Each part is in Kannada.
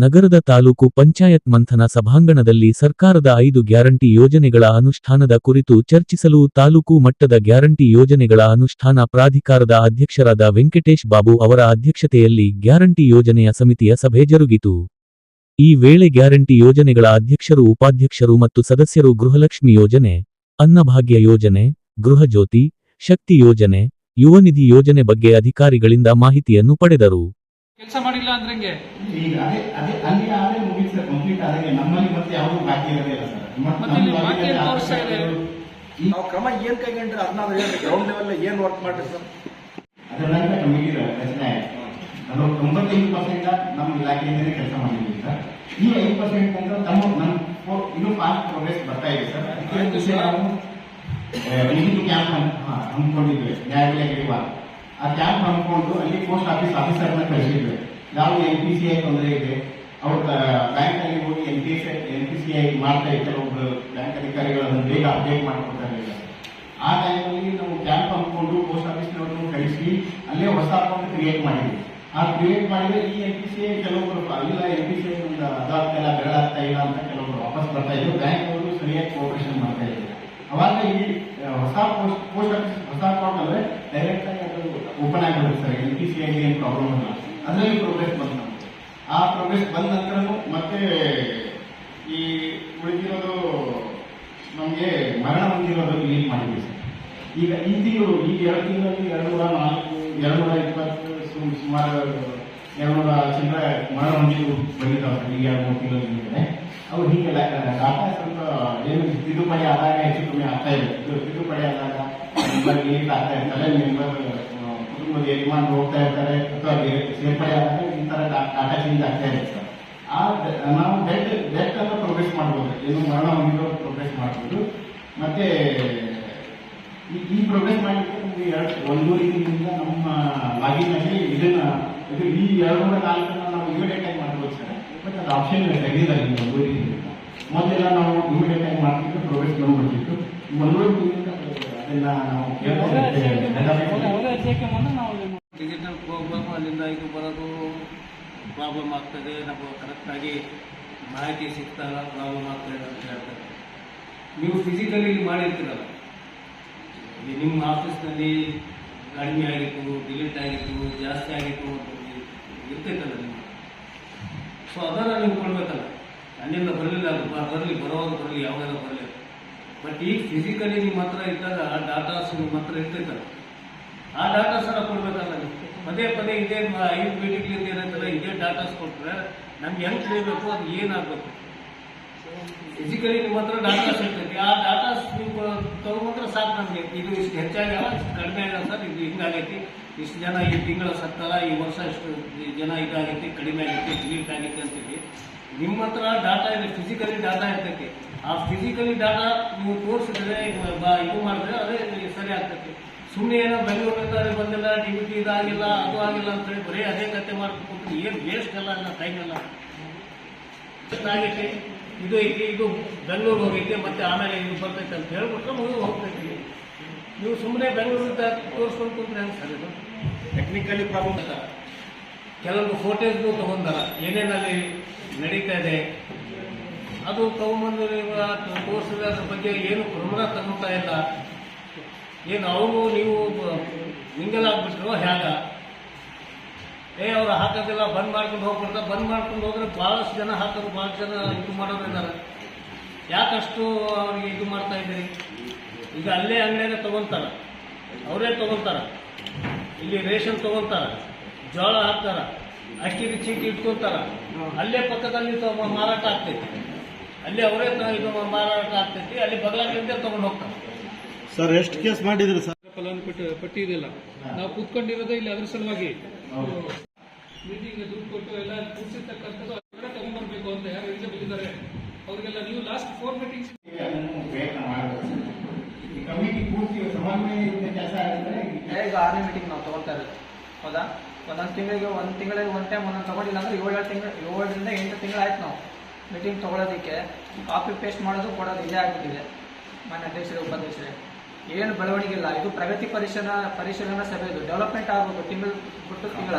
ನಗರದ ತಾಲೂಕು ಪಂಚಾಯತ್ ಮಂಥನ ಸಭಾಂಗಣದಲ್ಲಿ ಸರ್ಕಾರದ ಐದು ಗ್ಯಾರಂಟಿ ಯೋಜನೆಗಳ ಅನುಷ್ಠಾನದ ಕುರಿತು ಚರ್ಚಿಸಲು ತಾಲೂಕು ಮಟ್ಟದ ಗ್ಯಾರಂಟಿ ಯೋಜನೆಗಳ ಅನುಷ್ಠಾನ ಪ್ರಾಧಿಕಾರದ ಅಧ್ಯಕ್ಷರಾದ ವೆಂಕಟೇಶ್ ಬಾಬು ಅವರ ಅಧ್ಯಕ್ಷತೆಯಲ್ಲಿ ಗ್ಯಾರಂಟಿ ಯೋಜನೆಯ ಸಮಿತಿಯ ಸಭೆ ಜರುಗಿತು. ಈ ವೇಳೆ ಗ್ಯಾರಂಟಿ ಯೋಜನೆಗಳ ಅಧ್ಯಕ್ಷರು, ಉಪಾಧ್ಯಕ್ಷರು ಮತ್ತು ಸದಸ್ಯರು ಗೃಹಲಕ್ಷ್ಮಿ ಯೋಜನೆ, ಅನ್ನಭಾಗ್ಯ ಯೋಜನೆ ಗೃಹಜ್ಯೋತಿ ಶಕ್ತಿ ಯೋಜನೆ ಯುವನಿಧಿ ಯೋಜನೆ ಬಗ್ಗೆ ಅಧಿಕಾರಿಗಳಿಂದ ಮಾಹಿತಿಯನ್ನು ಪಡೆದರು. ಕೆಲಸ ಮಾಡಿಲ್ಲ ಅಂದ್ರೆ ಹಂಗೆ ಈಗ ಅದೇ ಅದೇ ಅಲ್ಲಿ ಆದ್ರೆ ಮುಗಿತು ಸರ್ ಕಂಪ್ಲೀಟ್ ಆದ್ರೆ ನಮ್ಮಲ್ಲಿ ಮತ್ತೆ ಯಾವುದು ಬಾಕಿ ಇರೋದೇ ಇಲ್ಲ ಸರ್. ನಾವು ಕ್ರಮ ಏನ್ ಕೈಗೊಂಡ್ರೆ ಅದನ್ನ ಹೇಳ್ರಿ ಗ್ರೌಂಡ್ ಲೆವೆಲ್ ಏನ್ ವರ್ಕ್ ಮಾಡ್ರಿ ಸರ್? ಅದರ ನಂತರ ಕಮಿಟಿ ರಚನೆ ಆಯ್ತು. ಅದು ತೊಂಬತ್ತೈದು ಪರ್ಸೆಂಟ್ ನಮ್ಮ ಇಲಾಖೆಯಿಂದಲೇ ಕೆಲಸ ಮಾಡಿದ್ವಿ ಸರ್. ಈ ಐದು ಪರ್ಸೆಂಟ್ ಅಂದ್ರೆ ತಮ್ಮ ನಮ್ಮ ಇನ್ನೂ ಫಾಸ್ಟ್ ಪ್ರೋಗ್ರೆಸ್ ಬರ್ತಾ ಇದೆ ಸರ್. ಅದಕ್ಕೆ. ನಾವು ರಿಲೀಫ್ ಕ್ಯಾಂಪ್ ಅಂದ್ಕೊಂಡಿದ್ವಿ. ನ್ಯಾಯಾಲಯ ಆ ಕ್ಯಾಂಪ್ ಹಮ್ಮಿಕೊಂಡು ಅಲ್ಲಿ ಪೋಸ್ಟ್ ಆಫೀಸ್ ಆಫೀಸರ್ನ ಕಳಿಸಿದ್ರು. ಯಾವ ಎನ್ ಪಿ ಸಿ ಐ ತೊಂದರೆ ಇದೆ. ಅವ್ರ ಬ್ಯಾಂಕ್ ಅಲ್ಲಿ ಹೋಗಿ N P C N P C I ಮಾಡ್ತಾ ಇದ್ದಾರೆ ಒಬ್ರು ಬ್ಯಾಂಕ್ ಅಧಿಕಾರಿಗಳು ಅದನ್ನು ಬೇಗ ಅಪ್ಡೇಟ್ ಮಾಡ್ಕೊಡ್ತಾ ಇಲ್ಲ ಆ ಟೈಮಲ್ಲಿ ನಾವು ಕ್ಯಾಂಪ್ ಹಮ್ಮಿಕೊಂಡು ಪೋಸ್ಟ್ ಆಫೀಸ್ನವ್ರನ್ನು ಕಳಿಸಿ ಅಲ್ಲೇ ಹೊಸ ಅಕೌಂಟ್ ಕ್ರಿಯೇಟ್ ಮಾಡಿದ್ವಿ. ಆ ಕ್ರಿಯೇಟ್ ಮಾಡಿದ್ರೆ ಈ ಎನ್ ಪಿ ಸಿ ಐ ಕೆಲವೊಬ್ರು ಅಲ್ಲ ಎನ್ ಪಿ ಸಿ ಐ ಅದಾಗ್ತಾ ಇಲ್ಲ ಇಲ್ಲ ಅಂತ ಕೆಲವೊಬ್ರು ವಾಪಸ್ ಬರ್ತಾ ಇದ್ರು. ಬ್ಯಾಂಕ್ ಅವರು ಸರಿಯಾಗಿ ಕೋಆಪರೇಷನ್ ಮಾಡ್ತಾ ಇದ್ರು. ಅವಾಗ ಈ ಹೊಸ ಪೋಸ್ಟ್ ಪೋಸ್ಟ್ ಆಫೀಸ್, ಹೊಸ ಅಕೌಂಟ್ ಅಂದ್ರೆ ಡೈರೆಕ್ಟ್ ಆಗಿ ಅದು ಓಪನ್ ಆಗಿರುತ್ತೆ sir N P C I ಏನು ಪ್ರಾಬ್ಲಮ್ ಇಲ್ಲ. ಅದರಲ್ಲಿ ಪ್ರೋಗ್ರೆಸ್ ಬಂತು ನಮಗೆ. ಆ ಪ್ರೋಗ್ರೆಸ್ ಬಂದ ನಂತರನು ಮತ್ತೆ ಈ ಉಳಿದಿರೋದು ನಮಗೆ ಮರಣ ಹೊಂದಿರೋದು ರಿಲೀಫ್ ಮಾಡಿದ್ವಿ ಸರ್. ಈಗ ಈ ತಿಂಗಳು ಈಗ ಎರಡು ತಿಂಗಳಲ್ಲಿ ಎರಡು ನೂರ ನಾಲ್ಕು ಎರಡು ನೂರ ಇಪ್ಪತ್ತು ಸುಮಾರು ಎರಡು ನೂರ ಚಿಲ್ಲರೆ ಮರಣ ಹೊಂದಿದ್ದು ಬಂದಿದ್ದಾವೆ ಈಗ ಎರಡು ಮೂರು ತಿಂಗಳ ಹಿಂದೆ. ಅವು ಹೀಗೆಲ್ಲ ಡಾಟಾ ಸ್ವಲ್ಪ, ಏನು ತಿದ್ದುಪಡಿ ಆದಾಗ ಹೆಚ್ಚು ಕಮ್ಮಿ ಆಗ್ತಾ ಇದೆ. ತಿದ್ದುಪಡಿ ಆದಾಗ ಮೆಂಬರ್ ಏನು ಆಗ್ತಾ ಇರ್ತಾರೆ ಮೆಂಬರ್ ಕುಟುಂಬದ ಯಜಮಾನ್ ಹೋಗ್ತಾ ಇರ್ತಾರೆ, ಅಥವಾ ಸೇರ್ಪಡೆ ಆದಾಗ ಈ ತರ ಡಾಟಾ ಚೇಂಜ್ ಆಗ್ತಾ ಇದೆ. ಆ ನಾವು ಡೆಟ್ ಡೆಟ್ ಅನ್ನು ಪ್ರೋಗ್ರೆಸ್ ಮಾಡ್ಬೋದು. ಏನು ಮರಣ ಹೊಂದಿರೋ ಪ್ರೋಗ್ರೆಸ್ ಮಾಡ್ಬೋದು. ಮತ್ತೆ, ಈ- ಪ್ರೊಗ್ರೆಸ್ ಮಾಡಲಿಕ್ಕೆ ನಮಗೆ ಎರಡು ಒಂದೂವರೆ ನಮ್ಮ ಲಾಗಿನ್ನಲ್ಲಿ ಇದನ್ನ, ಇದು ಈ ಎರಡು ಮೂರು ನಾಲ್ಕನ್ನ ನಾವು ಇಮಿಡಿಯೇಟ್ ಆಗಿ ಮಾಡ್ಬೋದು ಸರ್. ಬಟ್ ಅದು ಆಪ್ಷನ್ ತೆಗೆದಿದ್ದಾರೆ ಈ ಒಂದೂವರೆ ತಿಂಗಳಿಂದ ಮೊದಲೆಲ್ಲ ನಾವು ಇಮಿಡಿಯೇಟ್ ಆಗಿ ಮಾಡ್ತಿದ್ದು ಪ್ರೋಗ್ರೆಸ್ ಲೋನ್ ಈ ಮಂಗಳೂರು ಅದನ್ನ ನಾವು. ಡಿಜಿಟಲ್ ಪ್ರೋಗ್ರಾಮ್ ಅಲ್ಲಿಂದ ಇದು ಬರೋದು ಪ್ರಾಬ್ಲಮ್ ಆಗ್ತದೆ. ನಾವು ಕರೆಕ್ಟಾಗಿ ಮಾಹಿತಿ ಸಿಗ್ತಾರ ಪ್ರಾಬ್ಲಮ್ ಆಗ್ತದೆ ಅಂತ ಹೇಳ್ತಾರೆ ನೀವು ಫಿಸಿಕಲಿ ಇಲ್ಲಿ ಮಾಡಿರ್ತೀರಲ್ಲ? ಇಲ್ಲಿ ನಿಮ್ಮ ಆಫೀಸ್ನಲ್ಲಿ ಕಡಿಮೆ ಆಗಿತ್ತು ಡಿಲೀಟ್ ಆಗಿತ್ತು ಜಾಸ್ತಿ ಆಗಿತ್ತು ಅಂತ ಇರ್ತೈತಲ್ಲ ನಿಮ್ಮ ಸೊ ಅದನ್ನು ನೀವು ಕೊಡ್ಬೇಕಲ್ಲ. ಅಲ್ಲಿಂದ ಬರಲಿಲ್ಲ ಬರಲಿ ಬರೋದು ಬರಲಿ, ಯಾವಾಗೆಲ್ಲ ಬರಲಿ. ಬಟ್ ಈಗ ಫಿಸಿಕಲಿ ನಿಮ್ಮ ಹತ್ರ ಇದ್ದಾಗ ಆ ಡಾಟಾಸ್ ನಿಮ್ಮ ಹತ್ರ ಇರ್ತೈತಲ್ಲ. ಆ ಡಾಟಾಸ್ ಎಲ್ಲ ಕೊಡ್ಬೇಕಲ್ಲ ನೀವು. ಪದೇ ಪದೇ ಇದೇ ಐದು ಮೀಟಿಂಗ್ಲಿಂದ ಏನಂತಲ್ಲ, ಇದೇ ಡಾಟಾಸ್ ಕೊಟ್ಟರೆ ನಮ್ಗೆ ಹೆಂಗೆ ತಿಳಿಬೇಕು, ಅದು ಏನಾಗಬೇಕು? ಫಿಸಿಕಲಿ ನಿಮ್ಮ ಹತ್ರ ಡಾಟಾಸ್ ಇರ್ತೈತಿ. ಆ ಡಾಟಾಸ್ ನೀವು ತಗೊಂಡ್ರೆ ಸಾಕು ನಮಗೆ. ಇದು ಇಷ್ಟು ಹೆಚ್ಚಾಗ್ಯಾವ, ಇಷ್ಟು ಕಡಿಮೆ ಆಗ್ಯಾವ ಸರ್, ಇದು ಹಿಂಗಾಗೈತಿ. ಇಷ್ಟು ಜನ ಈ ತಿಂಗಳ ಸತ್ತಲ್ಲ, ಈ ವರ್ಷ ಇಷ್ಟು ಜನ ಇದಾಗೈತಿ, ಕಡಿಮೆ ಆಗೈತಿ ಡಿಲೀಟ್ ಆಗೈತಿ ಅಂತೇಳಿ. ನಿಮ್ಮ ಹತ್ರ ಡಾಟಾ ಇದೆ ಫಿಸಿಕಲಿ ಡಾಟಾ ಇರ್ತೈತಿ. ಆ ಫಿಸಿಕಲಿ ಡಾಟಾ ನೀವು ತೋರಿಸಿದ್ರೆ ಇದು ಮಾಡಿದ್ರೆ ಅದೇ ಸರಿ ಆಗ್ತೈತಿ. ಸುಮ್ಮನೆ ಏನೋ ಬೆಂಗಳೂರಿನಿಂದ ಅಲ್ಲಿ ಬಂದಿಲ್ಲ ಡಿ ಇದಾಗಿಲ್ಲ, ಅದು ಆಗಿಲ್ಲ ಅಂತ ಹೇಳಿ ಬರೀ ಅದೇ ಕತೆ ಮಾಡ್ಕೊಂಡು ಏನು ವೇಸ್ಟ್ ಅಲ್ಲ ಅನ್ನೋ ಟೈಮ್ ಎಲ್ಲ. ಆಗೈತಿ ಇದು ಐತಿ, ಇದು ಬೆಂಗಳೂರು ಹೋಗೈತಿ, ಮತ್ತೆ ಆಮೇಲೆ ಇದು ಬರ್ತೈತೆ ಅಂತ ಹೇಳ್ಬಿಟ್ರೆ ಮುಗಿದು ಹೋಗ್ತೈತಿ. ನೀವು ಸುಮ್ಮನೆ ಬೆಂಗಳೂರಿಂದ ತೋರಿಸ್ಕೊಂಡು ಕುಂತ್ರೆ ಅಂತ ಸರ್ ಇದು? ಟೆಕ್ನಿಕಲಿ ಪ್ರಾಬ್ಲಮ್ ಅಂತ ಕೆಲವೊಂದು ಫೋಟೋಸ್ನು ತಗೊಂಡಾರ ಏನೇನಲ್ಲಿ ನಡೀತಾ ಇದೆ? ಅದು ತಗೊಂಬಂದು ನೀವು ತೋರಿಸಿದ್ರೆ ಅದ್ರ ಬಗ್ಗೆ ಏನು ಕ್ರಮನ ತಗೊಳ್ತಾ ಇಲ್ಲ. ಏನು ಅವರು ನೀವು ಮಿಂಗಲ್ ಆಗ್ಬಿಟ್ರು ಹೇಗ? ಏ ಅವ್ರು ಹಾಕೋದಿಲ್ಲ ಬಂದ್ ಮಾಡ್ಕೊಂಡು ಹೋಗ್ಬಿಡ್ತಾ ಬಂದ್ ಮಾಡ್ಕೊಂಡು ಹೋದ್ರೆ ಭಾಳಷ್ಟು ಜನ ಹಾಕೋರು ಭಾಳ ಜನ ಇದು ಮಾಡೋರು ಇದ್ದಾರೆ. ಯಾಕಷ್ಟು ಅವ್ರಿಗೆ ಇದು ಮಾಡ್ತಾ ಇದ್ದೀರಿ? ಈಗ ಅಲ್ಲೇ ಅಂಗಡಿಯಾಗ ತಗೊಂತಾರ. ಅವರೇ ತಗೊಂತಾರ. ಇಲ್ಲಿ ರೇಷನ್ ತಗೊಂತಾರ. ಜೋಳ ಹಾಕ್ತಾರ. ಅಕ್ಕಿಗೆ ಚೀಟಿ ಇಟ್ಕೊಂತಾರ. ಅಲ್ಲೇ ಪಕ್ಕದಲ್ಲಿ ಮಾರಾಟ ಆಗ್ತೈತಿ. ಅಲ್ಲೇ ಅವರೇ ಇದು ಮಾರಾಟ ಆಗ್ತೈತಿ. ಅಲ್ಲಿ ಬಗಲಾಗಿಂದ ತಗೊಂಡು ಹೋಗ್ತಾರೆ. ಸರ್ ಎಷ್ಟು ಕೇಸ್ ಮಾಡಿದ್ರಿ ಸರ್? ಫಲಾನುಭವಿ ಪಟ್ಟಿ ಇದೆಲ್ಲ ನಾವು ಕೂತ್ಕೊಂಡಿರೋದೇ ಇಲ್ಲಿ ಅದ್ರ ಸಲುವಾಗಿ. ಮೀಟಿಂಗ್ ದುಡ್ಡು ಕೊಟ್ಟು ಎಲ್ಲ ಕೂಡಿಸಿರ್ತಕ್ಕಂಥದ್ದು ಅವರೇ ತಗೊಂಡ್ಬರ್ಬೇಕು ಅಂತ ಯಾರು ಎಲಿಜಿಬಲ್ ಇದ್ದಾರೆ ಅವರಿಗೆಲ್ಲ ನೀವು ಲಾಸ್ಟ್ ಫೋರ್ ಮೀಟಿಂಗ್ಸ್ ಅದನ್ನು ಪ್ರಯತ್ನ ಮಾಡಬೇಕು ಈ ಕಮಿಟಿ ಪೂರ್ತಿ ಸಮನ್ವಯದಿಂದ ಕೆಲಸ ಆಗಿದ್ರೆ ಈಗ ಆರನೇ ಮೀಟಿಂಗ್ ನಾವು ತಗೊಳ್ತಾ ಇರೋದು. ಹೌದಾ? ಒಂದೊಂದು ತಿಂಗಳಿಗೆ ಒಂದು ತಿಂಗಳಿಗೆ ಒಂದು ಟೈಮ್ ಒಂದೊಂದು ತಗೊಂಡಿಲ್ಲ ಅಂದ್ರೆ ಏಳು ತಿಂಗಳು ಏಳರಿಂದ ಎಂಟು ತಿಂಗಳು ಆಯ್ತು ನಾವು. ಮೀಟಿಂಗ್ ತಗೊಳ್ಳೋದಕ್ಕೆ ಕಾಪಿ ಪೇಸ್ಟ್ ಮಾಡೋದು ಕೊಡೋದು ಇದೇ ಆಗಿಬಿಟ್ಟಿದೆ. ಮಾನ್ಯ ಅಧ್ಯಕ್ಷರೇ ಉಪಾಧ್ಯಕ್ಷರೇ. ಏನು ಬೆಳವಣಿಗೆ ಇಲ್ಲ. ಇದು ಪ್ರಗತಿ ಪರಿಶೀಲನಾ ಪರಿಶೀಲನಾ ಸಭೆ ಇದು. ಡೆವಲಪ್ಮೆಂಟ್ ಆಗಬೇಕು. ತಿಂಗಳು ಬಿಟ್ಟು ತಿಂಗಳ.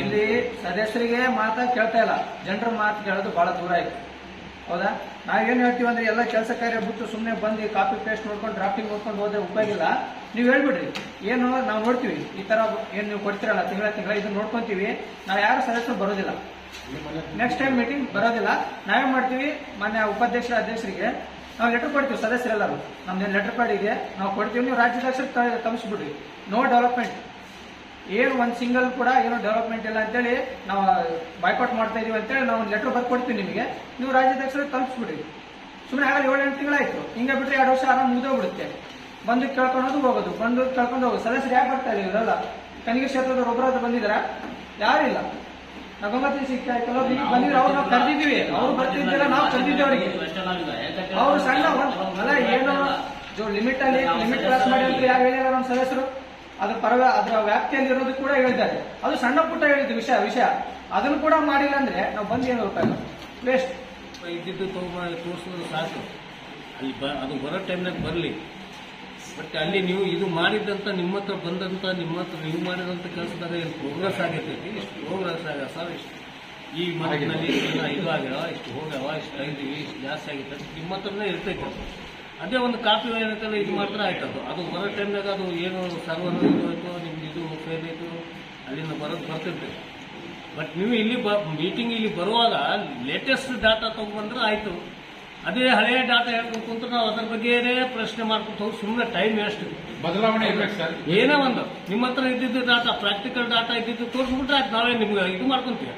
ಇಲ್ಲಿ ಸದಸ್ಯರಿಗೆ ಮಾತಾ ಕೇಳ್ತಾ ಇಲ್ಲ. ಜನರ ಮಾತು ಕೇಳೋದು ಬಹಳ ದೂರ ಆಯ್ತು. ಹೌದಾ? ನಾವೇನು ಹೇಳ್ತೀವಿ ಅಂದ್ರೆ ಎಲ್ಲ ಕೆಲಸ ಕಾರ್ಯ ಬಿಟ್ಟು ಸುಮ್ಮನೆ ಬಂದು ಕಾಪಿ ಪೇಸ್ಟ್ ನೋಡ್ಕೊಂಡು ಡ್ರಾಫ್ಟಿಂಗ್ ನೋಡ್ಕೊಂಡು ಹೋದ್ರೆ ಉಪಯೋಗ ಇಲ್ಲ. ನೀವು ಹೇಳ್ಬಿಡ್ರಿ. ಏನು ನಾವು ನೋಡ್ತೀವಿ. ಈ ತರ ಏನು ನೀವು ಕೊಡ್ತೀರಲ್ಲ ತಿಂಗಳ ತಿಂಗಳ ಇದನ್ನ ನೋಡ್ಕೊಂತೀವಿ. ನಾವು ಯಾರು ಸದಸ್ಯರು ಬರೋದಿಲ್ಲ. ನೆಕ್ಸ್ಟ್ ಟೈಮ್ ಮೀಟಿಂಗ್ ಬರೋದಿಲ್ಲ. ನಾವೇನ್ ಮಾಡ್ತೀವಿ? ಮಾನ್ಯ ಉಪಾಧ್ಯಕ್ಷರ ಅಧ್ಯಕ್ಷರಿಗೆ ನಾವು ಲೆಟರ್ ಕೊಡ್ತೀವಿ ಸದಸ್ಯರೆಲ್ಲರೂ. ನಮ್ದೇನು ಲೆಟರ್ ಪಾಡಿಗೆ ನಾವು ಕೊಡ್ತೀವಿ. ನೀವು ರಾಜ್ಯಾಧ್ಯಕ್ಷರು ತಮಿಸ್ಬಿಡ್ರಿ. ನೋ ಡೆವಲಪ್ಮೆಂಟ್ ಏನು ಒಂದು ಸಿಂಗಲ್ ಕೂಡ ಏನೋ ಡೆವಲಪ್ಮೆಂಟ್ ಇಲ್ಲ ಅಂತೇಳಿ ನಾವು ಬಾಯ್ಕಾಟ್ ಮಾಡ್ತಾ ಇದೀವಿ ಅಂತೇಳಿ ನಾವು ಲೆಟರ್ ಬರ್ಕೊಡ್ತೀವಿ ನಿಮಗೆ. ನೀವು ರಾಜ್ಯಾಧ್ಯಕ್ಷರಿಗೆ ತಲುಪಿಸ್ಬಿಡ್ರಿ. ಸುಮ್ಮನೆ ಆಗಲ್ಲ ಏಳು ಎಂಟು ತಿಂಗಳಾಯ್ತು. ಹಿಂಗೆ ಬಿಟ್ಟರೆ ಎರಡು ವರ್ಷ ಆರಾಮ್ ಮುಗಿದೋಗ್ಬಿಡುತ್ತೆ. ಬಂದು ಕೇಳ್ಕೊಳೋದು ಹೋಗೋದು, ಬಂದು ಕೇಳ್ಕೊಂಡು ಹೋಗೋದು. ಸದಸ್ಯರು ಯಾಕೆ ಬರ್ತಾ ಇಲ್ಲ ಇವರೆಲ್ಲ? ಕನಿಗೆ ಕ್ಷೇತ್ರದ ಹತ್ರ ಬಂದಿದ್ದೀರಾ? ಯಾರಿಲ್ಲ ನಗಮತಿ ಸಿಕ್ತಾ ಇತ್ತಲ್ಲ ಬಂದಿದ್ರೆ ಅವ್ರು ನಾವು ಕರೆದಿದ್ದೀವಿ. ಅವ್ರು ಬರ್ತಿದ್ದಿಲ್ಲ, ನಾವು ಕರೆದಿದ್ದೀವಿ ಅವರಿಗೆ ಅವ್ರು ಸಣ್ಣ ಒಂದ್- ಅಲ್ಲ, ಏನು ಜೋ ಲಿಮಿಟ್ ಅಲ್ಲಿ ಲಿಮಿಟ್ ಕ್ರಾಸ್ ಮಾಡಿ ಅಂತ ಯಾರು ಹೇಳಿಲ್ಲ ನಮ್ಮ ಸದಸ್ಯರು? ಅದ್ರ ಪರ ಅದರ ವ್ಯಾಪ್ತಿಯಲ್ಲಿ ಇರೋದು ಕೂಡ ಹೇಳಿದ್ದಾರೆ. ಅದು ಸಣ್ಣ ಪುಟ್ಟ ಹೇಳಿದ್ದು ವಿಷಯ ವಿಷಯ. ಅದನ್ನು ಕೂಡ ಮಾಡಿಲ್ಲ ಅಂದ್ರೆ ನಾವು ಬಂದು ಏನು ಗೊತ್ತಾಗಲ್ಲ ವೇಸ್ಟ್ ಇದ್ದಿದ್ದು ತೋರಿಸೋದು ಸಾಕು. ಅಲ್ಲಿ ಬ ಅದು ಬರೋ ಟೈಮ್ನಾಗ ಬರಲಿ. ಬಟ್ ಅಲ್ಲಿ ನೀವು ಇದು ಮಾಡಿದಂಥ ನಿಮ್ಮ ಹತ್ರ ಬಂದಂಥ ನಿಮ್ಮ ಹತ್ರ ನೀವು ಮಾಡಿದಂಥ ಕೆಲಸದಾಗ ಏನು ಪ್ರೋಗ್ರೆಸ್ ಆಗೈತೈತಿ ಇಷ್ಟು ಪ್ರೋಗ್ರೆಸ್ ಆಗ ಸರ್ ಇಷ್ಟು. ಈ ಮಾರ್ಕ್ನಲ್ಲಿ ಇಷ್ಟು ಇದು ಆಗ್ಯಾವ ಇಷ್ಟು ಹೋಗ್ಯಾವ ಇಷ್ಟು ಐದು ಇಷ್ಟು ಜಾಸ್ತಿ ಆಗೈತೆ ಅಂತ ನಿಮ್ಮ ಹತ್ರನೇ ಇರ್ತೈತೆ ಅದು. ಒಂದು ಕಾಪಿ ಏನೈತಲ್ಲ ಇದು ಮಾತ್ರ ಆಯ್ತದ್ದು. ಅದು ಬರೋ ಟೈಮ್ನಾಗ ಅದು ಏನು ಸರ್ವರ್ ಇದು ಆಯಿತು ನಿಮ್ದು ಇದು ಫೇಲ್ ಆಯಿತು ಅಲ್ಲಿಂದ ಬರೋದು ಬರ್ತಿರ್ತೀವಿ ಬಟ್ ನೀವು ಇಲ್ಲಿ ಬ ಮೀಟಿಂಗ್ ಇಲ್ಲಿ ಬರುವಾಗ ಲೇಟೆಸ್ಟ್ ಡಾಟಾ ತೊಗೊಂಡ್ರೆ ಆಯಿತು. ಅದೇ ಹಳೆಯ ಡಾಟಾ ಹೇಳ್ಬೇಕು ಅಂತ ನಾವು ಅದ್ರ ಬಗ್ಗೆನೇ ಪ್ರಶ್ನೆ ಮಾಡ್ಕೊಂಡು ಹೋಗಿ ಸುಮ್ಮನೆ ಟೈಮ್ ವೇಸ್ಟ್ ಬದಲಾವಣೆ ಇರ್ಬೇಕು ಸರ್. ಏನೇ ಒಂದು. ನಿಮ್ಮ ಹತ್ರ ಇದ್ದಿದ್ದು ಡಾಟಾ ಪ್ರಾಕ್ಟಿಕಲ್ ಡಾಟಾ ಇದ್ದಿದ್ದು ತೋರಿಸ್ಬಿಟ್ರೆ ಆಯ್ತು. ನಾವೇ ನಿಮ್ಗೆ ಇದು ಮಾಡ್ಕೊಂತೀವಿ.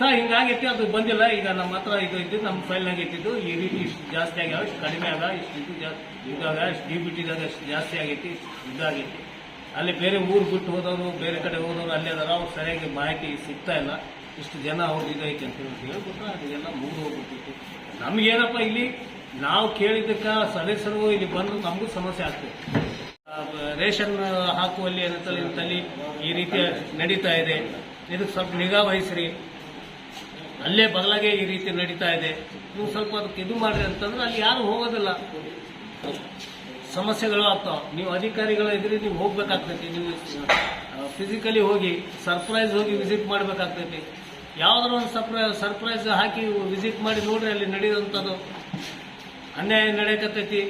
ಸರ್ ಹಿಂಗಾಗಿತ್ತು ಅದು ಬಂದಿಲ್ಲ. ಈಗ ನಮ್ಮ ಹತ್ರ ಇದು ಇದ್ದು ನಮ್ಮ ಫೈಲ್ನಾಗ ಇಟ್ಟಿದ್ದು. ಈ ರೀತಿ ಇಷ್ಟು ಜಾಸ್ತಿ ಆಗ್ಯಾವ, ಇಷ್ಟು ಕಡಿಮೆ ಆಗ ಇಷ್ಟು ಇದು ಜಾಸ್ತಿ ಇದಾಗ ಇಷ್ಟು ಡಿ ಬಿ ಟಿದಾಗ ಇಷ್ಟು ಜಾಸ್ತಿ ಆಗೈತಿ ಇದಾಗೈತಿ. ಅಲ್ಲಿ ಬೇರೆ ಊರು ಬಿಟ್ಟು ಹೋದವರು, ಬೇರೆ ಕಡೆ ಹೋದವರು ಅಲ್ಲಿ ಅದಾರ, ಅವ್ರು ಸರಿಯಾಗಿ ಮಾಹಿತಿ ಸಿಗ್ತಾ ಇಲ್ಲ. ಇಷ್ಟು ಜನ ಅವ್ರು ಇದೈತೆ ಅಂತ ಹೇಳಿ ಹೇಳ್ಬಿಟ್ರೆ ಅದೆಲ್ಲ ಮುಗಿದು ಹೋಗ್ಬಿಟ್ಟಿತ್ತು. ನಮಗೇನಪ್ಪ ಇಲ್ಲಿ, ನಾವು ಕೇಳಿದ್ದಕ್ಕೆ ಸದಸ್ಯರು ಇಲ್ಲಿ ಬಂದು ನಮಗೂ ಸಮಸ್ಯೆ ಆಗ್ತದೆ. ರೇಷನ್ ಹಾಕುವಲ್ಲಿ ಏನಂತಲ್ಲಿ ಈ ರೀತಿ ನಡೀತಾ ಇದೆ. ಇದಕ್ಕೆ ಸ್ವಲ್ಪ ನಿಗಾ ವಹಿಸ್ರಿ. ಅಲ್ಲೇ ಬದಲಾಗೆ ಈ ರೀತಿ ನಡೀತಾ ಇದೆ. ನೀವು ಸ್ವಲ್ಪ ಅದಕ್ಕೆ ಇದು ಮಾಡ್ರಿ ಅಂತಂದ್ರೆ ಅಲ್ಲಿ ಯಾರು ಹೋಗೋದಿಲ್ಲ. ಸಮಸ್ಯೆಗಳು ಆಗ್ತಾವ. ನೀವು ಅಧಿಕಾರಿಗಳ ಎದುರು ನೀವು ಹೋಗ್ಬೇಕಾಗ್ತೈತಿ. ನೀವು ಫಿಸಿಕಲಿ ಹೋಗಿ ಸರ್ಪ್ರೈಸ್ ಹೋಗಿ ವಿಸಿಟ್ ಮಾಡ್ಬೇಕಾಗ್ತೈತಿ. ಯಾವ್ದಾರ ಒಂದು ಸರ್ಪ್ರೈ ಸರ್ಪ್ರೈಸ್ ಹಾಕಿ ವಿಸಿಟ್ ಮಾಡಿ ನೋಡ್ರಿ ಅಲ್ಲಿ ನಡೆಯುವಂಥದ್ದು. ಅನ್ಯಾಯ ನಡೆಯಕತ್ತೈತಿ.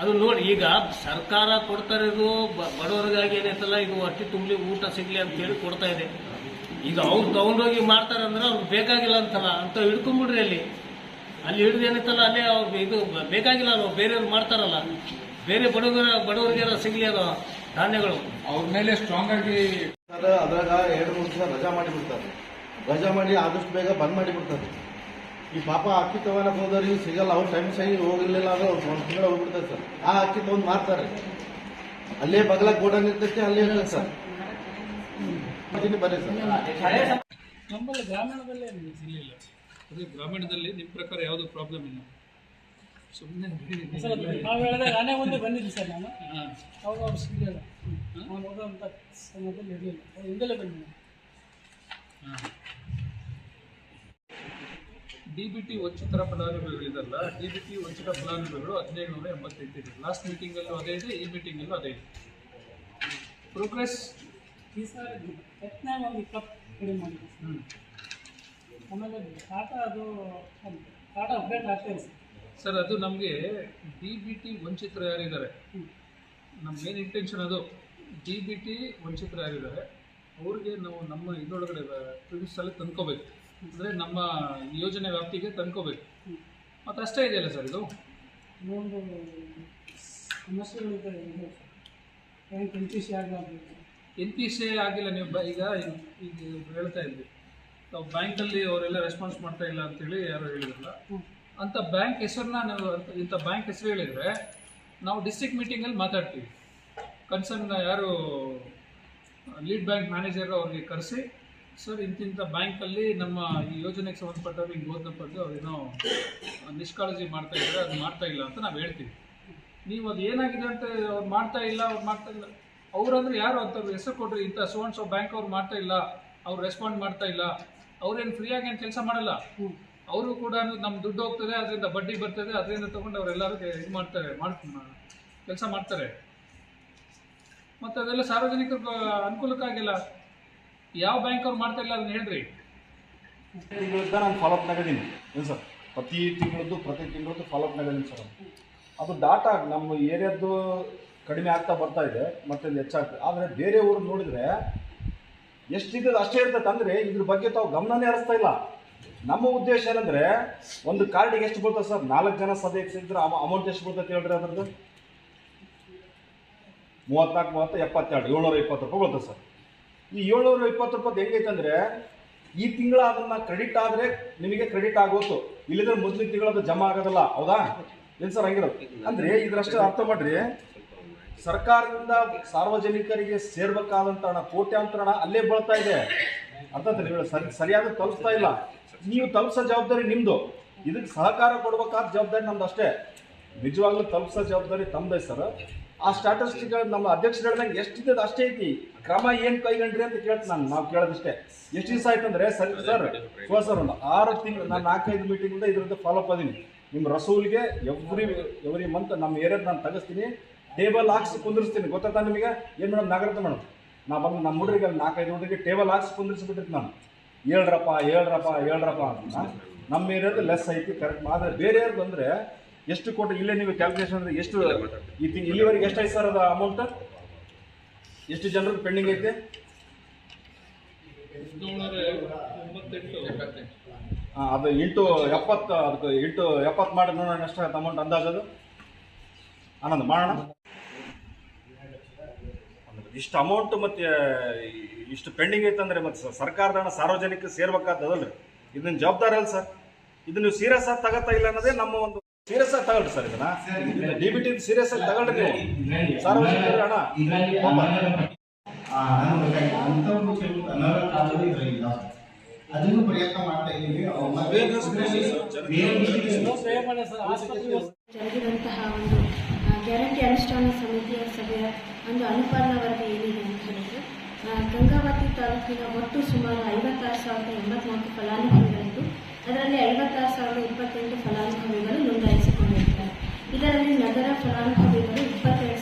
ಅದು ನೋಡಿ, ಈಗ ಸರ್ಕಾರ ಕೊಡ್ತಾ ಇರೋದು ಬಡವರಿಗಾಗಿ ಏನೈತಲ್ಲ ಇದು ಹೊಟ್ಟೆ ತುಂಬಲಿ ಊಟ ಸಿಗ್ಲಿ ಅಂತ ಹೇಳಿ ಕೊಡ್ತಾ ಇದೆ. ಈಗ ಅವ್ರು ತಗೊಂಡೋಗಿ ಮಾಡ್ತಾರೆ ಅಂದ್ರೆ ಅವ್ರಿಗೆ ಬೇಕಾಗಿಲ್ಲ ಅಂತಲ್ಲ ಅಂತ ಹಿಡ್ಕೊಂಬಿಡ್ರಿ ಅಲ್ಲಿ. ಅಲ್ಲಿ ಹಿಡಿದು ಏನಿತ್ತಲ್ಲ ಅಲ್ಲೇ ಅವ್ರಿಗೆ ಇದು ಬೇಕಾಗಿಲ್ಲ ಅವ್ರು ಬೇರೆಯವ್ರು ಮಾಡ್ತಾರಲ್ಲ. ಬೇರೆ ಬಡವರ ಬಡವರಿಗೆಲ್ಲ ಸಿಗಲಿ ಅದು ಧಾನ್ಯಗಳು. ಅವ್ರ ಮೇಲೆ ಸ್ಟ್ರಾಂಗ್ ಆಗಿ ಸರ್ ಅದ್ರಾಗ ಎರಡು ಮೂರು ದಿವಸ ರಜಾ ಮಾಡಿಬಿಡ್ತಾರೆ. ರಜಾ ಮಾಡಿ ಆದಷ್ಟು ಬೇಗ ಬಂದ್ ಮಾಡಿಬಿಡ್ತಾರೆ. ಈ ಪಾಪ ಅಕ್ಕಿ ತಗೋನಕ್ ಹೋದವ್ರಿಗೆ ಸಿಗಲ್ಲ ಅವ್ರು ಟೈಮ್ ಸರಿ ಹೋಗಿರ್ಲಿಲ್ಲ ಅಂದ್ರೆ ಅವ್ರು ಒಂದು ತಿಂಗಳು ಹೋಗ್ಬಿಡ್ತಾರೆ ಸರ್. ಆ ಅಕ್ಕಿ ತಗೊಂಡು ಮಾರ್ತಾರೆ. ಅಲ್ಲೇ ಬಗಲ ಗೋಡನ್ ಇರ್ತೈತಿ ಅಲ್ಲೇ ಸರ್. ನಮ್ಮಲ್ಲಿ ಗ್ರಾಮೀಣದಲ್ಲೇ ಇರಲಿಲ್ಲ ಅದೇ ಗ್ರಾಮೀಣದಲ್ಲಿ ನಿಮ್ಮ ಪ್ರಕಾರ ಯಾವುದೂ ಪ್ರಾಬ್ಲಮ್ ಇಲ್ಲ? ಸುಮ್ಮನೆ ನಾವು ಹೇಳಿದಾಗ ಬಂದಿದ್ದೆ ಸರ್ ನಾನು. ಹಾಂ. ಅವಾಗ ಅವ್ರು ಸಿಗಲಿಲ್ಲ. ನಾನು ಹೋಗೋಂಥ ಸಮಯದಲ್ಲಿ ಇರಲಿಲ್ಲ. ಅವ್ರು ಹಿಂದೆಲ್ಲೇ ಬಂದಿದ್ದೆ ಡಿ ಬಿ ಟಿ ವಂಚಿತರ ಫಲಾನುಭವಿಗಳಿದಲ್ಲ ಡಿ ಬಿ ಟಿ ವಂಚಿತ ಫಲಾನುಭವಿಗಳು ಹದಿನೇಳು ನೂರ ಎಂಬತ್ತೈದು ಇದೆ ಲಾಸ್ಟ್ ಮೀಟಿಂಗಲ್ಲೂ ಅದೇ ಇದೆ ಈ ಮೀಟಿಂಗಲ್ಲೂ ಅದೇ ಇದೆ. ಪ್ರೋಗ್ರೆಸ್ ಈ ಸಾರಿ ಯತ್ನಾಗ ಒಂದು ಇಪ್ಪತ್ತು ಕಡಿಮೆ ಮಾಡಿದೆ ಹ್ಞೂ ಆಮೇಲೆ ಅದು ಟಾಟಾ ಅಪ್ಡೇಟ್ ಆಗ್ತಾ ಸರ್ ಸರ್ ಅದು ನಮಗೆ ಡಿ ಬಿ ಟಿ ವಂಚಿತರು ಯಾರಿದ್ದಾರೆ? ನಮ್ಮ ಮೇನ್ ಇಂಟೆನ್ಷನ್ ಅದು? ಡಿ ಬಿ ಟಿ ವಂಚಿತರು ಯಾರಿದ್ದಾರೆ? ಅವ್ರಿಗೆ ನಾವು ನಮ್ಮ ಇದರೊಳಗಡೆ ಪ್ರಿನ್ಸಿಪಲ್ ತಂದ್ಕೋಬೇಕು. ಅಂದರೆ ನಮ್ಮ ಯೋಜನೆ ವ್ಯಾಪ್ತಿಗೆ ತಂದ್ಕೋಬೇಕು. ಮತ್ತು ಅಷ್ಟೇ ಇದೆಯಲ್ಲ ಸರ್ ಇದು? ಇನ್ನೊಂದು ಸಮಸ್ಯೆಗಳಿದೆ. ಇದೆ sir bank N P C ಆಗಿಲ್ಲ ನೀವು ಬ- ಈಗ ಈಗ ಹೇಳ್ತಾ ಇದ್ವಿ ನಾವು ಬ್ಯಾಂಕಲ್ಲಿ ಅವರೆಲ್ಲ ರೆಸ್ಪಾನ್ಸ್ ಮಾಡ್ತಾ ಇಲ್ಲ ಅಂತೇಳಿ ಯಾರು ಹೇಳಿದ್ರಲ್ಲ. ಅಂತ ಬ್ಯಾಂಕ್ ಹೆಸರನ್ನ ನಾವು ಇಂಥ ಬ್ಯಾಂಕ್ ಹೆಸರು ಹೇಳಿದರೆ ನಾವು ಡಿಸ್ಟ್ರಿಕ್ಟ್ ಮೀಟಿಂಗಲ್ಲಿ ಮಾತಾಡ್ತೀವಿ. ಕನ್ಸರ್ನ್ ಯಾರು ಲೀಡ್ ಬ್ಯಾಂಕ್ ಮ್ಯಾನೇಜರ್ ಅವ್ರಿಗೆ ಕರೆಸಿ ಸರ್ ಇಂತಿಂಥ ಬ್ಯಾಂಕಲ್ಲಿ ನಮ್ಮ ಈ ಯೋಜನೆಗೆ ಸಂಬಂಧಪಟ್ಟವ್ರು ಹಿಂಗೆ ಓದ್ನಪ್ಪದ್ದು ಅವ್ರೇನೋ ನಿಷ್ಕಾಳಜಿ ಮಾಡ್ತಾ ಇದ್ದಾರೆ ಅದು ಮಾಡ್ತಾ ಇಲ್ಲ ಅಂತ ನಾವು ಹೇಳ್ತೀವಿ. ನೀವು ಅದು ಏನಾಗಿದೆ ಅಂತ ಅವ್ರು ಮಾಡ್ತಾ ಇಲ್ಲ ಅವ್ರು ಮಾಡ್ತಾ ಇಲ್ಲ. ಅವ್ರಂದ್ರೆ ಯಾರು ಅಂತ ಹೆಸರು ಕೊಡ್ರಿ ಇಂಥ ಸೋನ್ ಸೋ ಬ್ಯಾಂಕ್ ಅವ್ರು ಮಾಡ್ತಾ ಇಲ್ಲ ಅವ್ರು ರೆಸ್ಪಾಂಡ್ ಮಾಡ್ತಾ ಇಲ್ಲ ಅವ್ರೇನು ಫ್ರೀಯಾಗಿ ಏನು ಕೆಲಸ ಮಾಡಲ್ಲ? ಅವರು ಕೂಡ ನಮ್ಮ ದುಡ್ಡು ಹೋಗ್ತದೆ ಅದರಿಂದ ಬಡ್ಡಿ ಬರ್ತದೆ ಅದರಿಂದ ತಗೊಂಡು ಎಲ್ಲರೂ ಇದು ಮಾಡ್ತಾರೆ ಮಾಡ್ ಕೆಲಸ ಮಾಡ್ತಾರೆ. ಮತ್ತು ಅದೆಲ್ಲ ಸಾರ್ವಜನಿಕರಿಗೆ ಅನುಕೂಲಕ್ಕಾಗಿಲ್ಲ ಯಾವ ಬ್ಯಾಂಕ್ ಅವ್ರು ಮಾಡ್ತಾ ಇಲ್ಲ ಅದನ್ನ ಹೇಳ್ರಿ. ನಾನು ಫಾಲೋಅಪ್ ನಗದೀನಿ ಏನು ಸರ್? ಪ್ರತಿ ತಿಂಗಳದ್ದು ಪ್ರತಿ ತಿಂಗಳದ್ದು ಫಾಲೋಅಪ್ ನಗದೀನಿ ಸರ್. ಅದು ಡಾಟಾ ನಮ್ಮ ಏರಿಯಾದ್ದು ಕಡಿಮೆ ಆಗ್ತಾ ಬರ್ತಾ ಇದೆ ಮತ್ತೆ ಹೆಚ್ಚಾಗ್ತದೆ. ಆದರೆ ಬೇರೆ ಊರು ನೋಡಿದ್ರೆ ಎಷ್ಟಿದೆ ಅಷ್ಟೇ ಇರ್ತದೆ ಅಂದರೆ ಇದ್ರ ಬಗ್ಗೆ ತಾವು ಗಮನನೇ ಹರಿಸ್ತಾ ಇಲ್ಲ. ನಮ್ಮ ಉದ್ದೇಶ ಏನಂದ್ರೆ ಒಂದು ಕಾರ್ಡಿಗೆ ಎಷ್ಟು ಬರ್ತದೆ ಸರ್? ನಾಲ್ಕು ಜನ ಸದಸ್ಯರಿದ್ರೆ ಅಮೌಂಟ್ ಎಷ್ಟು ಬರ್ತದೆ ಹೇಳ್ರಿ ಅದ್ರದ್ದು? ಮೂವತ್ನಾಲ್ಕು, ಮೂವತ್ತು, ಎಪ್ಪತ್ತೆರಡು, ಏಳ್ನೂರ, ಇಪ್ಪತ್ತು ರೂಪಾಯಿ ಬರ್ತದೆ ಸರ್. ಈ ಏಳ್ನೂರ, ಇಪ್ಪತ್ತು ರೂಪಾಯಿ ಹೆಂಗೈತೆ ಅಂದರೆ ಈ ತಿಂಗಳ ಅದನ್ನ ಕ್ರೆಡಿಟ್ ಆದ್ರೆ ನಿಮಗೆ ಕ್ರೆಡಿಟ್ ಆಗೋತು. ಇಲ್ಲಿದ್ರೆ ಮೊದಲಿನ ತಿಂಗಳು ಅದು ಜಮಾ ಆಗೋದಲ್ಲ, ಹೌದಾ? ಏನ್ ಸರ್ ಹಂಗಿರೋದು? ಅಂದ್ರೆ ಇದ್ರಷ್ಟು ಅರ್ಥ ಮಾಡ್ರಿ. ಸರ್ಕಾರದಿಂದ ಸಾರ್ವಜನಿಕರಿಗೆ ಸೇರ್ಬೇಕಾದಂತ ಹಣ ಕೋಟ್ಯಾಂತರ ಹಣ ಅಲ್ಲೇ ಬೀಳ್ತಾ ಇದೆ. ಅಂತಂದ್ರೆ ನೀವು ಸರಿ ಸರಿಯಾದ ತಲುಪಿಸ್ತಾ ಇಲ್ಲ. ನೀವು ತಲುಪಿಸೋ ಜವಾಬ್ದಾರಿ ನಿಮ್ದು. ಇದಕ್ಕೆ ಸಹಕಾರ ಕೊಡ್ಬೇಕಾದ ಜವಾಬ್ದಾರಿ ನಮ್ದು ಅಷ್ಟೇ. ನಿಜವಾಗ್ಲೂ ತಲುಪಿಸೋ ಜವಾಬ್ದಾರಿ ತಮ್ಮದೇ ಸರ್. ಆ ಸ್ಟಾಟಿಸ್ಟಿಕ್ ನಮ್ಮ ಅಧ್ಯಕ್ಷರು ಹೇಳ್ದಂಗೆ ಎಷ್ಟಿದೆ ಅಷ್ಟೇ ಐತಿ. ಕ್ರಮ ಏನು ಕೈಗೊಂಡ್ರಿ ಅಂತ ಕೇಳ್ತೀನಿ ನಾನು, ನಾವು ಕೇಳೋದಿಷ್ಟೇ. ಎಷ್ಟು ದಿವಸ ಆಯ್ತು ಅಂದ್ರೆ ಸರಿ ಸರ್ ಸರ್ ಒಂದು ಆರು ತಿಂಗಳು, ನಾನು ನಾಲ್ಕೈದು ಮೀಟಿಂಗ್ ಇದ್ರದ್ದು ಫಾಲೋಅಪ್ ಅದೀನಿ. ನಿಮ್ಮ ರಸೂಲ್ಗೆ ಎವ್ರಿ ಎವ್ರಿ ಮಂತ್ ನಮ್ಮ ಏರಿಯಾದ ನಾನು ತೆಗಿಸ್ತೀನಿ. ಟೇಬಲ್ ಹಾಕ್ಸಿ ಕುಂದಿರ್ಸ್ತೀನಿ. ಗೊತ್ತಾಯ್ತಾ ನಿಮಗೆ? ಏನು ಮೇಡಮ್, ನಾಗರತ್ನ ಮೇಡಮ್? ನಾ ಬಂದು ನಮ್ಮ ಹುಡುಗರಿಗೆ ನಾಲ್ಕೈದು ಹುಡುಗರಿಗೆ ಟೇಬಲ್ ಹಾಕ್ಸಿ ಕುಂದಿರ್ಸ್ಬಿಟ್ಟಿರ್ತೀನಿ ನಾನು. ಹೇಳ್ರಪ್ಪ ಹೇಳ್ರಪ್ಪ ಹೇಳ್ರಪ್ಪ ಅಂತ ನಮ್ಮ ಏರಿಯಾದ ಲೆಸ್ ಐತಿ ಕರೆಕ್ಟ್ ಆದರೆ ಬೇರೆ ಯಾರು ಬಂದರೆ ಎಷ್ಟು ಕೋಟಿ ಇಲ್ಲೇ ನೀವು ಕ್ಯಾಲ್ಕುಲೇಷನ್ ಅಂದರೆ ಎಷ್ಟು ಈ ತಿಂಗ್ ಇಲ್ಲಿವರೆಗೆ ಎಷ್ಟಾಯ್ತು ಸರ್ ಅದು ಅಮೌಂಟ್ ಎಷ್ಟು ಜನರಿಗೆ ಪೆಂಡಿಂಗ್ ಐತೆ? ಅದು ಎಂಟು ಎಪ್ಪತ್ತು ಅದಕ್ಕೆ ಎಂಟು ಎಪ್ಪತ್ತು ಮಾಡಿ ನೋಡೋಣ ಎಷ್ಟು ಅಮೌಂಟ್ ಅಂದಾಜು ಅದು. ಮಾಡೋಣ. ಇಷ್ಟು ಅಮೌಂಟ್ ಮತ್ತೆ ಇಷ್ಟು ಪೆಂಡಿಂಗ್ ಐತಂದ್ರೆ ಮತ್ತೆ ಸರ್ಕಾರದ ಹಣ ಸಾರ್ವಜನಿಕ ಸೇರ್ಬೇಕಾದದಲ್ರಿ? ಇದನ್ನ ಜವಾಬ್ದಾರಿ ಅಲ್ಲ ಸರ್. ಇದನ್ನ ನೀವು ಸೀರಿಯಸ್ ಆಗಿ ತಗೋತಾ ಇಲ್ಲ ಅನ್ನೋದೇ ನಮ್ಮ ಒಂದು ಸೀರಿಯಸ್ ಆಗಿ ತಗೊಳ್ರಿ ಸರ್ ಇದನ್ನ. ಡಿ ಬಿ ಟಿ ಸೀರಿಯಸ್ ಆಗಿ ತಗೊಳ್ರಿ ನೀವು. ಸಾರ್ವಜನಿಕರ ಹಣ. ಅದನ್ನು ಪ್ರಯತ್ನ ಒಂದು ಗ್ಯಾರಂಟಿ ಅನುಷ್ಠಾನ ಸಮಿತಿಯ ಸಭೆಯ ಒಂದು ಅನುಪಾಲನ ವರದಿ ಏನಿದೆ ಅಂತ ಹೇಳಿದ್ರೆ ಆ, ಗಂಗಾವತಿ ತಾಲೂಕಿನ ಒಟ್ಟು ಸುಮಾರು ಐವತ್ತಾರು ಸಾವಿರದ ಎಂಬತ್ನಾಲ್ಕು ಫಲಾನುಭವಿಗಳಿದ್ದು ಅದರಲ್ಲಿ ಐವತ್ತಾರು ಸಾವಿರದ ಇಪ್ಪತ್ತೆಂಟು ಫಲಾನುಭವಿಗಳು ನೋಂದಾಯಿಸಿಕೊಂಡಿರ್ತಾರೆ ಇದರಲ್ಲಿ ನಗರ ಫಲಾನುಭವಿಗಳು ಇಪ್ಪತ್ತೆರಡು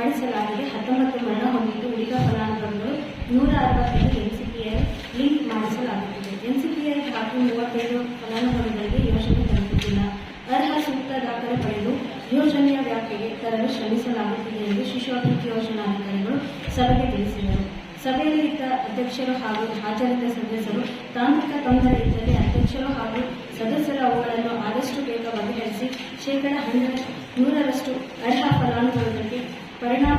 ಮಾಡಿಸಲಾಗಿದೆ ಹತ್ತೊಂಬತ್ತು ಮರಣ ಹೊಂದಿದ್ದು ಉಳಿದ ಫಲಾನುಭವಿಗಳು ನೂರ ಅರವತ್ತೈದು ಎನ್ಸಿಪಿಐ ಲಿಂಕ್ ಮಾಡಿಸಲಾಗುತ್ತಿದೆ. ಎನ್ಸಿಪಿಐ ಬಾಕಿ ಮೂವತ್ತೈದು ಫಲಾನುಭವಿಗಳಿಗೆ ಯೋಜನೆ ತಲುಪುತ್ತಿಲ್ಲ ಅರ್ಹ ಸೂಕ್ತ ದಾಖಲೆ ಪಡೆದು ಯೋಜನೆಯ ವ್ಯಾಪ್ತಿಗೆ ತರಲು ಶ್ರಮಿಸಲಾಗುತ್ತಿದೆ ಎಂದು ಶಿಶು ಅಭಿವೃದ್ಧಿ ಯೋಜನಾಧಿಕಾರಿಗಳು ಸಭೆಗೆ ತಿಳಿಸಿದರು. ಸಭೆಯಲ್ಲಿ ಇದ್ದ ಅಧ್ಯಕ್ಷರು ಹಾಗೂ ಹಾಜರಿದ್ದ ಸದಸ್ಯರು ತಾಂತ್ರಿಕ ತೊಂದರೆ ಇದ್ದಲ್ಲಿ ಅಧ್ಯಕ್ಷರು ಹಾಗೂ ಸದಸ್ಯರು ಅವುಗಳನ್ನು ಆದಷ್ಟು ಬೇಗ ಬಗೆಹರಿಸಿ ಶೇಕಡ ಹನ್ನೆರಡು ನೂರರಷ್ಟು ಅರ್ಹ ಫಲಾನುಭವಿಗಳಿಗೆ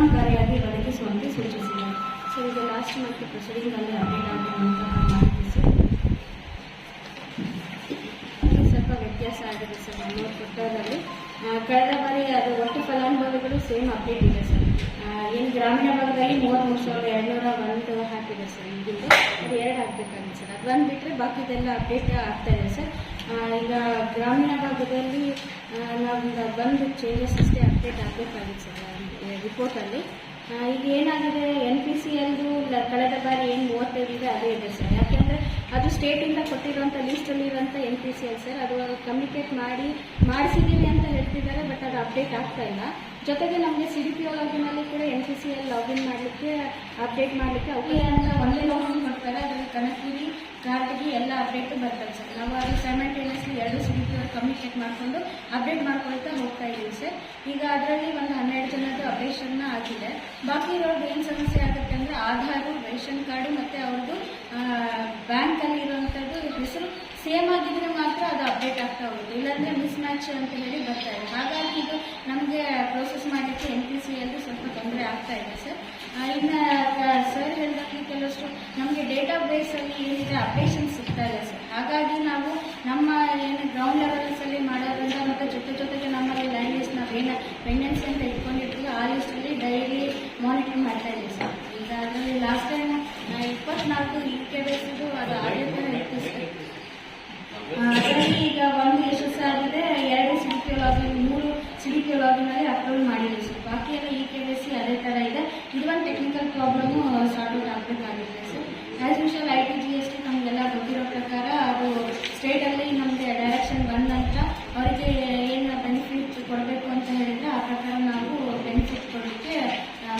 ಪರಿಣಾಮಕಾರಿಯಾಗಿ ಒದಗಿಸುವಂತೆ ಸೂಚಿಸಿದೆ ಸೊ ಇದು ಲಾಸ್ಟ್ ಮತ್ತು ಪ್ರೊಸೀಡಿಂಗಲ್ಲಿ ಅಪ್ಡೇಟ್ ಆಗಿರುವಂತಹ ಮಾಹಿತಿ ಸ್ವಲ್ಪ ವ್ಯತ್ಯಾಸ ಆಗಿದೆ ಸರ್, ನಮ್ಮ ಪುಟ್ಟದಲ್ಲಿ ಕಳೆದ ಬಾರಿ ಅದು ಒಟ್ಟು ಫಲಾನುಭವಿಗಳು ಸೇಮ್ ಅಪ್ಡೇಟ್ ಇದೆ ಸರ್. ಏನು ಗ್ರಾಮೀಣ ಭಾಗದಲ್ಲಿ ಮೂವತ್ತ್ಮೂರು ಸಾವಿರದ ಎರಡುನೂರ ಒಂದು ಹಾಕಿದೆ ಸರ್, ಈಗಿಂದು. ಅದು ಎರಡು ಹಾಕಬೇಕಾಗಿದೆ ಸರ್. ಅದು ಒಂದು ಬಿಟ್ಟರೆ ಬಾಕಿದೆಲ್ಲ ಅಪ್ಡೇಟ್ ಆಗ್ತಾ ಇದೆ ಸರ್. ಈಗ ಗ್ರಾಮೀಣ ಭಾಗದಲ್ಲಿ ನಾವು ಬಂದು ಚೇಂಜಸ್ ಅಷ್ಟೇ ಅಪ್ಡೇಟ್ ಆಗಬೇಕಾಗಿತ್ತು ಸರ್ ರಿಪೋರ್ಟಲ್ಲಿ ಈಗ ಏನಾಗಿದೆ ಎನ್ ಪಿ ಸಿ ಎಲ್ದು ಕಳೆದ ಬಾರಿ ಏನು ಮೂವತ್ತೈದು ಇದೆ ಅದೇ ಇದೆ ಸರ್ ಯಾಕೆಂದರೆ ಅದು ಸ್ಟೇಟಿಂದ ಕೊಟ್ಟಿರುವಂಥ ಲೀಸ್ಟಲ್ಲಿ ಇರುವಂಥ N P C L sir ಅದು ಕಮ್ಯುನಿಕೇಟ್ ಮಾಡಿ, ಮಾಡಿಸಿದ್ದೀವಿ ಅಂತ ಹೇಳ್ತಿದ್ದಾರೆ ಬಟ್ ಅದು ಅಪ್ಡೇಟ್ ಆಗ್ತಾ ಇಲ್ಲ. ಜೊತೆಗೆ ನಮಗೆ ಸಿ ಡಿ ಪಿ ಒ ಲಾಗಿನಲ್ಲಿ ಕೂಡ N C C L login ಮಾಡಲಿಕ್ಕೆ ಅಪ್ಡೇಟ್ ಮಾಡಲಿಕ್ಕೆ ಅವಕಾಶ ಒಂದೇ ಲಾಗಿನ್ ಮಾಡ್ತಾರೆ ಅದರಲ್ಲಿ ಕನೆಕ್ಟಿವಿ ಕಾರ್ಡ್ಗೆ ಎಲ್ಲ ಅಪ್ಡೇಟ್ ಬರ್ತವೆ ಸರ್. ನಾವು ಅಲ್ಲಿ ಸೈಮಲ್ಟೇನಿಯಸ್ಲಿ ಎರಡು ಸಿ ಡಿ ಪಿ ಅವ್ರು ಕಮ್ಯುನಿಕೇಟ್ ಮಾಡಿಕೊಂಡು ಅಪ್ಡೇಟ್ ಮಾಡ್ಕೊಳ್ತಾ ಹೋಗ್ತಾ ಇದ್ದೀವಿ ಸರ್. ಈಗ ಅದರಲ್ಲಿ ಒಂದು ಹನ್ನೆರಡು ಜನದ್ದು ಅಪ್ಡೇಷನ್ನ ಆಗಿದೆ. ಬಾಕಿ ಇರೋದು ಏನು ಸಮಸ್ಯೆ ಆಗುತ್ತೆ ಅಂದರೆ ಆಧಾರು ರೇಷನ್ ಕಾರ್ಡು ಮತ್ತು ಅವ್ರದ್ದು ಬ್ಯಾಂಕಲ್ಲಿ ಇರುವಂಥದ್ದು ಹೆಸರು ಸೇಮ್ ಆಗಿದ್ರೆ ಮಾತ್ರ ಅದು ಅಪ್ಡೇಟ್ ಆಗ್ತಾ ಹೋಗುತ್ತೆ. ಇಲ್ಲಾಂದರೆ ಮಿಸ್ ಮ್ಯಾಚ್ ಅಂತ ಹೇಳಿ ಬರ್ತಾ ಇದೆ. ಹಾಗಾಗಿ ಇದು ನಮಗೆ ಪ್ರೋಸೆಸ್ ಮಾಡಲಿಕ್ಕೆ ಎನ್ ಪಿ ಸಿ ಅಲ್ಲಿ ಸ್ವಲ್ಪ ತೊಂದರೆ ಆಗ್ತಾ ಇದೆ ಸರ್ ಇನ್ನು ಸರ್ ಹೇಳಿದಾಗ ಕೆಲವಷ್ಟು ನಮಗೆ ಡೇಟಾ ಬೇಸಲ್ಲಿ ಏನಿದೆ ಅಪ್ಡೇಷನ್ ಸಿಗ್ತಾ ಇಲ್ಲ ಸರ್ ಹಾಗಾಗಿ ನಾವು ನಮ್ಮ ಏನು ಗ್ರೌಂಡ್ ಲೆವೆಲ್ಸಲ್ಲಿ ಮಾಡೋದ್ರಿಂದ ಮತ್ತು ಜೊತೆ ಜೊತೆಗೆ ನಮ್ಮಲ್ಲಿ ಲ್ಯಾಂಗ್ವೇಜ್ ನಾವು ಏನು ಪೆಂಡೆನ್ಸಿ ಅಂತ ಇಟ್ಕೊಂಡಿರ್ತೀವಿ ಲಿಸ್ಟಲ್ಲಿ ಡೈಲಿ ಮಾನಿಟರಿಂಗ್ ಮಾಡ್ತಾ ಇದ್ದೀವಿ ಸರ್ ಈಗ ಅದರಲ್ಲಿ ಲಾಸ್ಟ್ ಟೈಮ್ ಇಪ್ಪತ್ನಾಲ್ಕು ಇ ಕೆ ಬೇಸಿದು ಅದು ಆಡಳಿತ ಇತ್ತು ಸರ್ ಆ, ಅದರಲ್ಲಿ ಈಗ ಒಂದು ಯಶಸ್ಸಾಗಿದೆ ಅಲ್ಲೇ ಅಪ್ಲೋಡ್ ಮಾಡಿದ್ದೀವಿ ಸರ್ ಬಾಕಿ ಎಲ್ಲ ಇ ಕೆ ವೈ ಸಿ ಅದೇ ಥರ ಇದೆ ಇದೊಂದು ಟೆಕ್ನಿಕಲ್ ಪ್ರಾಬ್ಲಮ್ಮು ಸಾರ್ಟ್ ಔಟ್ ಆಗಬೇಕಾಗಿದೆ sir as usual I T G S T ನಮಗೆಲ್ಲ ಗೊತ್ತಿರೋ ಪ್ರಕಾರ ಅದು ಸ್ಟೇಟಲ್ಲಿ ನಮಗೆ ಡೈರೆಕ್ಷನ್ ಬಂದ ನಂತರ ಅವರಿಗೆ ಏನು ಬೆನಿಫಿಟ್ ಕೊಡಬೇಕು ಅಂತ ಹೇಳಿದರೆ ಆ ಪ್ರಕಾರ ನಾವು ಬೆನಿಫಿಟ್ ಕೊಡೋಕ್ಕೆ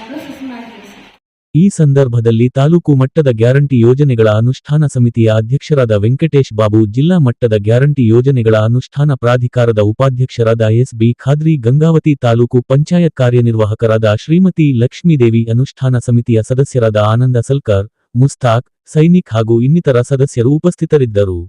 ಪ್ರೊಸೆಸ್ ಮಾಡ್ತೀವಿ ಸರ್ ಈ ಸಂದರ್ಭದಲ್ಲಿ ತಾಲೂಕು ಮಟ್ಟದ ಗ್ಯಾರಂಟಿ ಯೋಜನೆಗಳ ಅನುಷ್ಠಾನ ಸಮಿತಿಯ ಅಧ್ಯಕ್ಷರಾದ ವೆಂಕಟೇಶ್ ಬಾಬು, ಜಿಲ್ಲಾ ಮಟ್ಟದ ಗ್ಯಾರಂಟಿ ಯೋಜನೆಗಳ ಅನುಷ್ಠಾನ ಪ್ರಾಧಿಕಾರದ ಉಪಾಧ್ಯಕ್ಷರಾದ ಎಸ್ ಬಿ ಖಾದ್ರಿ, ಗಂಗಾವತಿ ತಾಲೂಕು ಪಂಚಾಯತ್ ಕಾರ್ಯನಿರ್ವಾಹಕರಾದ ಶ್ರೀಮತಿ ಲಕ್ಷ್ಮೀದೇವಿ, ಅನುಷ್ಠಾನ ಸಮಿತಿಯ ಸದಸ್ಯರಾದ ಆನಂದ ಸಲ್ಕರ್, ಮುಸ್ತಾಕ್, ಸೈನಿಕ್ ಹಾಗೂ ಇನ್ನಿತರ ಸದಸ್ಯರು ಉಪಸ್ಥಿತರಿದ್ದರು.